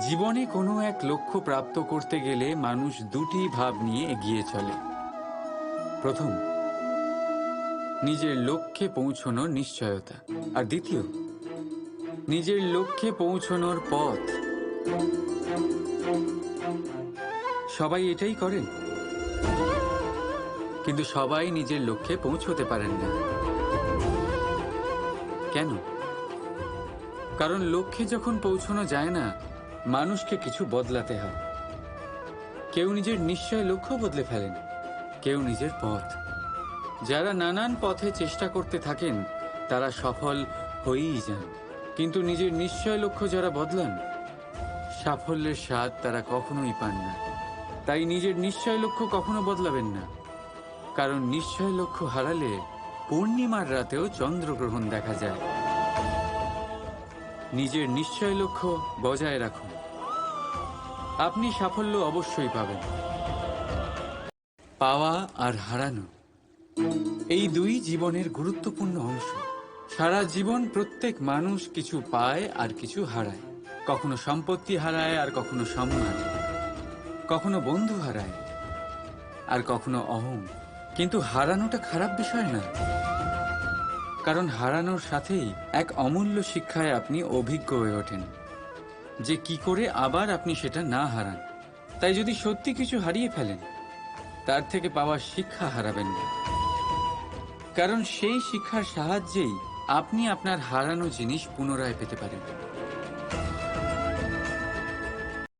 জীবনে কোনো এক লক্ষ্য প্রাপ্ত করতে গেলে মানুষ দুটি ভাব নিয়ে এগিয়ে চলে। প্রথম, নিজের লক্ষ্যে পৌঁছনোর নিশ্চয়তা। আর দ্বিতীয়, নিজের লক্ষ্যে পৌঁছনোর পথ। সবাই এটাই করেন। কিন্তু সবাই নিজের লক্ষ্যে পৌঁছতে পারেন না। কেন? কারণ লক্ষ্যে যখন পৌঁছানো যায় না মানুষকে কিছু বদলাতে হয়। কেউ নিজের নিশ্চয় লক্ষ্য বদলে ফেলেন, কেউ নিজের পথ। যারা নানান পথে চেষ্টা করতে থাকেন, তারা সফল হয়েই যান। কিন্তু নিজের নিশ্চয় লক্ষ্য যারা বদলান, সাফল্যের স্বাদ তারা কখনোই পান না। তাই নিজের নিশ্চয় লক্ষ্য কখনো বদলাবেন না। কারণ নিশ্চয় লক্ষ্য হারালে পূর্ণিমার রাতেও চন্দ্রগ্রহণ দেখা যায়। নিজের নিশ্চয় লক্ষ্য বজায় রাখুন। আপনি সাফল্য অবশ্যই পাবেন। পাওয়া আর হারানো, এই দুই জীবনের গুরুত্বপূর্ণ অংশ। সারা জীবন প্রত্যেক মানুষ কিছু পায় আর কিছু হারায়। কখনো সম্পত্তি হারায় আর কখনো সম্মান কখনো বন্ধু হারায় আর কখনো অহং। কিন্তু হারানোটা খারাপ বিষয় না। কারণ হারানোর সাথেই এক অমূল্য শিক্ষায় আপনি অভিজ্ঞ হয়ে ওঠেন। যে কি করে আবার আপনি সেটা না হারান। তাই যদি সত্যি কিছু হারিয়ে ফেলেন, তার থেকে পাওয়া শিক্ষা হারাবেন না। কারণ সেই শিক্ষার সাহায্যেই আপনি আপনার হারানো জিনিস পুনরায় পেতে পারেন।